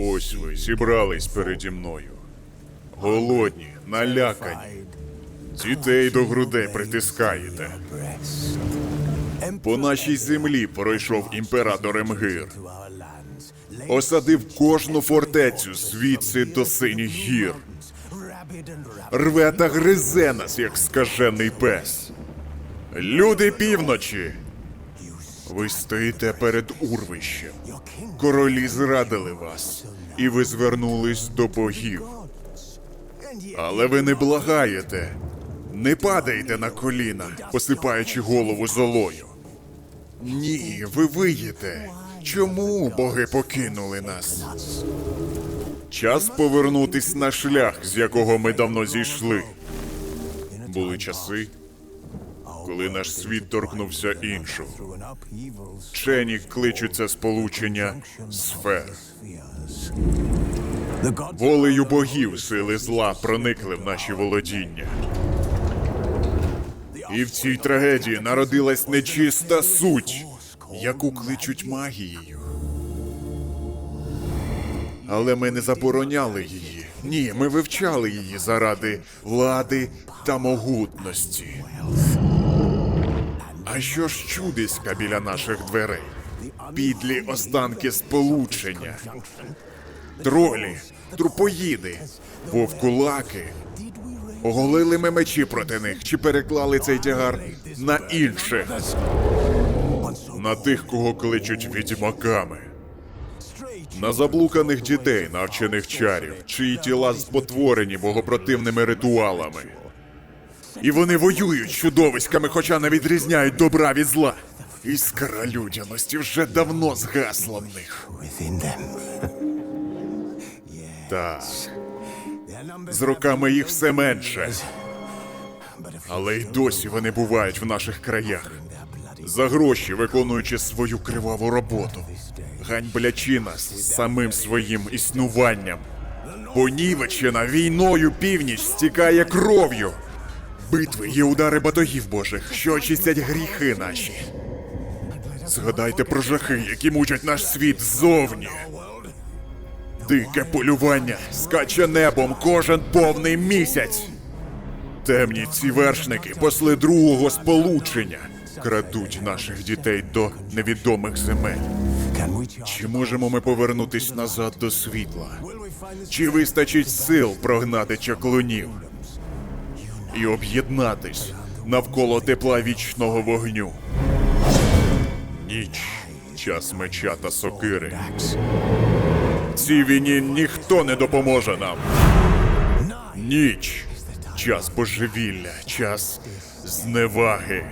Ось ви зібрались переді мною. Голодні, налякані. Дітей до грудей притискаєте. По нашій землі пройшов імператор Емгир. Осадив кожну фортецю звідси до синіх гір. Рве та гризе нас, як скажений пес. Люди півночі. Ви стоїте перед урвищем. Королі зрадили вас, і ви звернулись до богів. Але ви не благаєте, не падаєте на коліна, посипаючи голову золою. Ні, ви виєте. Чому боги покинули нас? Час повернутись на шлях, з якого ми давно зійшли. Були часи, коли наш світ торкнувся іншого. Вчені кличуть це сполучення сфер. Волею богів сили зла проникли в наші володіння. І в цій трагедії народилась нечиста суть, яку кличуть магією. Але ми не забороняли її. Ні, ми вивчали її заради влади та могутності. А що ж чудиська біля наших дверей? Підлі останки сполучення. Тролі, трупоїди, вовкулаки. Оголили ми мечі проти них чи переклали цей тягар на інших, на тих, кого кличуть відьмаками, на заблуканих дітей, навчених чарів, чиї тіла спотворені богопротивними ритуалами. І вони воюють з чудовиськами, хоча не відрізняють добра від зла. Іскра людяності вже давно згасла в них. Так, з роками їх все менше. Але й досі вони бувають в наших краях. За гроші виконуючи свою криваву роботу, ганьблячи нас самим своїм існуванням. Понівечена війною північ стікає кров'ю. Битви є удари батогів божих, що очистять гріхи наші. Згадайте про жахи, які мучать наш світ ззовні. Дике полювання скаче небом кожен повний місяць. Темні ці вершники посли другого сполучення, крадуть наших дітей до невідомих земель. Чи можемо ми повернутись назад до світла? Чи вистачить сил прогнати чаклунів і об'єднатись навколо тепла вічного вогню? Ніч, час меча та сокири. Цій війні ніхто не допоможе нам. Ніч, час божевілля, час зневаги.